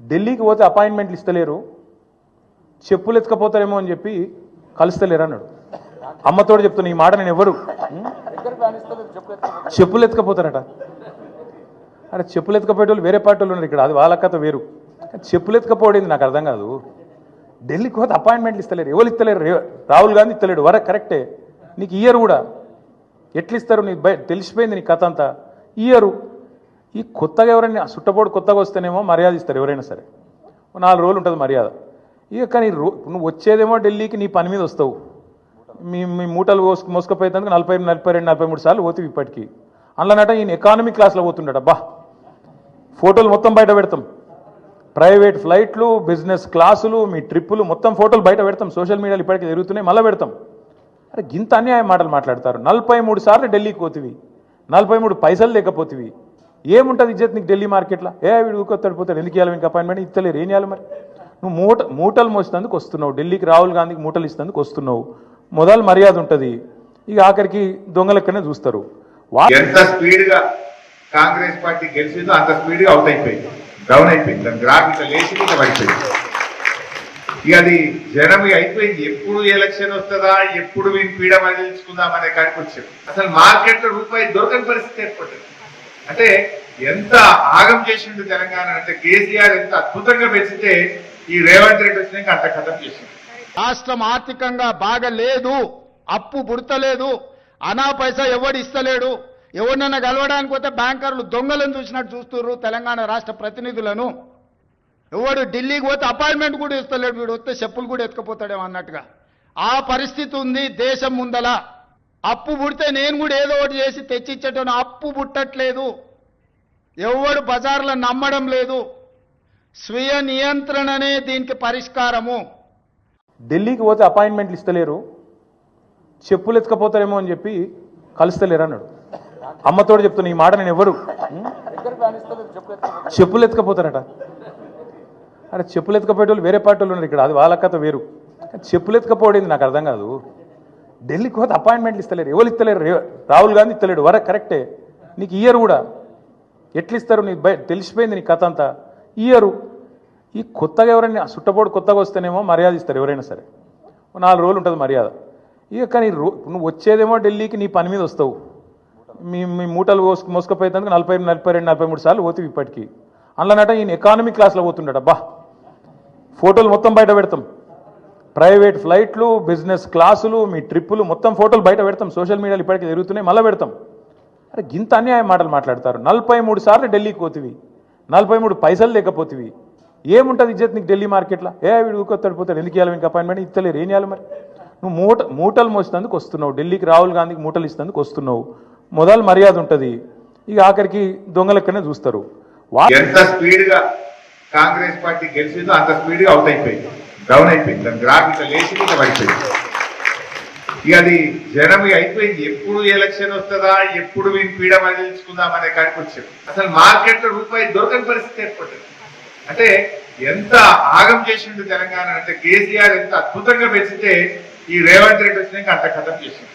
ఢిల్లీకి పోతే అపాయింట్మెంట్లు ఇస్తలేరు చెప్పులు ఎత్తుకపోతారేమో అని చెప్పి కలుస్తలేరు అన్నాడు. అమ్మతోడు చెప్తున్నా ఈ మాట నేను ఎవరు? చెప్పులు ఎత్తుకపోతారట. అరే చెప్పులు ఎత్తుకపోయే వాళ్ళు వేరే పార్టీ వాళ్ళు ఉన్నారు ఇక్కడ అది వాళ్ళ కథ వేరు. చెప్పులు ఎత్తుకపోవడం నాకు అర్థం కాదు. ఢిల్లీకి పోతే అపాయింట్మెంట్లు ఇస్తలేరు. ఎవరు ఇస్తలేరు? రాహుల్ గాంధీ ఇస్తలేడు. వర కరెక్టే. నీకు ఇయ్యరు కూడా. ఎట్లా ఇస్తారు నీకు బయ తెలిసిపోయింది నీ కథ అంతా. ఇయ్యరు ఈ కొత్తగా ఎవరైనా సుట్టపోడు కొత్తగా వస్తేనేమో మర్యాద ఇస్తారు ఎవరైనా సరే. నాలుగు రోజులు ఉంటుంది మర్యాద. ఇక కానీ రో నువ్వు వచ్చేదేమో ఢిల్లీకి నీ పని మీద వస్తావు. మీ మీ మూటలు మోసుకు మోసుకపోయేందుకు నలభై నలభై రెండు నలభై మూడు సార్లు పోతుంది ఇప్పటికీ. అందులోనట ఈయన ఎకానమీ క్లాస్లో పోతుండట. బా ఫోటోలు మొత్తం బయట పెడతాం. ప్రైవేట్ ఫ్లైట్లు బిజినెస్ క్లాసులు మీ ట్రిప్పులు మొత్తం ఫోటోలు బయట పెడతాం. సోషల్ మీడియాలో ఇప్పటికీ తిరుగుతున్నాయి మళ్ళీ పెడతాం. అరే గింత అన్యాయం మాటలు మాట్లాడతారు. నలభై మూడు సార్లు ఢిల్లీకి పోతివి. నలభై మూడు పైసలు లేకపోతుంది ఏముంటుంది ఇజ్జత్ నీకు ఢిల్లీ మార్కెట్లో? ఏ వీడు ఊకొత్తాడు పోతాడు ఎందుకు ఇవ్వాలి మీకు అపాయింట్మెంట్ ఇస్తలేరు ఏం చేయాలి మరి? నువ్వు మూట మూటలు మోసినందుకు వస్తున్నావు. ఢిల్లీకి రాహుల్ గాంధీకి మూటలు ఇస్తేందుకు వస్తున్నావు. మొదలు మర్యాద ఉంటుంది. ఇక ఆఖరికి దొంగలెక్కనే చూస్తారు. ఎంత స్పీడ్గా కాంగ్రెస్ పార్టీ గెలిచిందో అంత స్పీడ్గా అవుట్ అయిపోయింది. డౌన్ అయిపోయింది. దాని గ్రాఫ్ ఇట్లా లేచి ఇట్లా పడిపోయింది. ఇక అది జనం అయిపోయింది. ఎప్పుడు ఎలక్షన్ వస్తుందా ఎప్పుడు మేము పీడ మదిలించుకుందాం అనే కాడికి వచ్చాం. అసలు మార్కెట్లో రూపాయి దొరకని పరిస్థితి ఏర్పడింది అంటే ఎంత ఆగం చేసిండు తెలంగాణ అంటే కేసీఆర్ ఎంత అద్భుతంగా పెంచితే ఈ రేవంత్ రెడ్డి వచ్చినాక అంత కథం చేసింది రాష్ట్రం ఆర్థికంగా బాగలేదు అప్పు పుడతలేదు అనా పైసా ఎవడు ఇస్తలేడు ఎవరినైనా కలవడానికి పోతే బ్యాంకర్లు దొంగలను చూసినట్టు చూస్తున్నారు తెలంగాణ రాష్ట్ర ప్రతినిధులను. ఎవడు ఢిల్లీకి పోతే అపాయింట్మెంట్ కూడా ఇస్తలేడు వీడు వస్తే చెప్పులు కూడా ఎత్తుకపోతాడేమో అన్నట్టుగా. ఆ పరిస్థితి ఉంది దేశం ముందల. అప్పు పుడితే నేను కూడా ఏదో ఒకటి చేసి తెచ్చిచ్చేటోను అప్పు పుట్టట్లేదు. ఎవడు బజార్లో నమ్మడం లేదు. స్వీయ నియంత్రణనే దీనికి పరిష్కారము. ఢిల్లీకి పోతే అపాయింట్మెంట్లు ఇస్తలేరు. చెప్పులు ఎత్తుకపోతారేమో అని చెప్పి కలుస్తలేరు అన్నాడు. అమ్మతోడు చెప్తున్నా ఈ మాట నేను ఎవరు చెప్పులు ఎత్తుకపోతారట. అరే చెప్పులు ఎత్తుకపోయే వేరే పార్టీ ఉన్నారు ఇక్కడ. అది వాళ్ళ కథ వేరు. చెప్పులు ఎత్తుకపోవడం నాకు అర్థం కాదు. ఢిల్లీకి పోతే అపాయింట్మెంట్లు ఇస్తలేరు. ఎవరు ఇస్తలేరు? రే- రాహుల్ గాంధీ ఇస్తలేడు. వర కరెక్టే. నీకు ఇయ్యరు కూడా. ఎట్లిస్తారు నీకు బయ తెలిసిపోయింది నీ కథ అంతా. ఇయ్యరు ఈ కొత్తగా ఎవరైనా చుట్టపోడు కొత్తగా వస్తేనేమో మర్యాద ఇస్తారు ఎవరైనా సరే. ఓ నాలుగు రోజులు ఉంటుంది మర్యాద. ఇక కానీ రో నువ్వు వచ్చేదేమో ఢిల్లీకి నీ పని మీద వస్తావు. మీ మీ మూటలు మోసుకు మోసుకపోయేందుకు నలభై నలభై రెండు నలభై మూడు సార్లు పోతుంది ఇప్పటికీ. అందులోనట ఈయన ఎకానమీ క్లాస్లో పోతుండట. బా. ఫోటోలు మొత్తం బయట పెడతాం. ప్రైవేట్ ఫ్లైట్లు బిజినెస్ క్లాసులు మీ ట్రిప్పులు మొత్తం ఫోటోలు బయట పెడతాం. సోషల్ మీడియాలో ఇప్పటికీ తిరుగుతున్నాయి మళ్ళీ పెడతాం. అరే గింత అన్యాయ మాటలు మాట్లాడతారు. నలభై మూడు సార్లు ఢిల్లీకి పోతివి. నలభై మూడు పైసలు లేకపోతివి. ఏముంటుంది ఇజ్జత్ నీకు ఢిల్లీ మార్కెట్లో? ఏ వీడు ఊకొత్తాడు పోతాడు. ఎందుకు ఇవ్వాలి ఇంకా అపాయింట్మెంట్ ఇస్తలేరు ఏం చేయాలి మరి? నువ్వు మూట మూటలు మోసినందుకు వస్తున్నావు. ఢిల్లీకి రాహుల్ గాంధీకి మూటలు ఇస్తేందుకు వస్తున్నావు. మొదలు మర్యాద ఉంటుంది. ఇక ఆఖరికి దొంగలెక్కనే చూస్తారు. ఎంత స్పీడ్గా కాంగ్రెస్ పార్టీ గెలిచిందో అంత స్పీడ్గా అవుట్ అయిపోయింది. డౌన్ అయిపోయింది. దాని గ్రాఫ్ ఇట్లా లేచి ఇట్లా పడిపోయింది. ఇక అది జనం ఇక అయిపోయింది. ఎప్పుడు ఎలక్షన్ వస్తుందా ఎప్పుడు మేము పీడ మదిలించుకుందాం అనే కాడికి వచ్చాం. అసలు మార్కెట్లో రూపాయి దొరకని పరిస్థితి ఏర్పడింది అంటే ఎంత ఆగం చేసిండు తెలంగాణ అంటే కేసీఆర్ ఎంత అద్భుతంగా పెంచితే ఈ రేవంత్ రెడ్డి వచ్చినాక అంత కథం చేసిండు.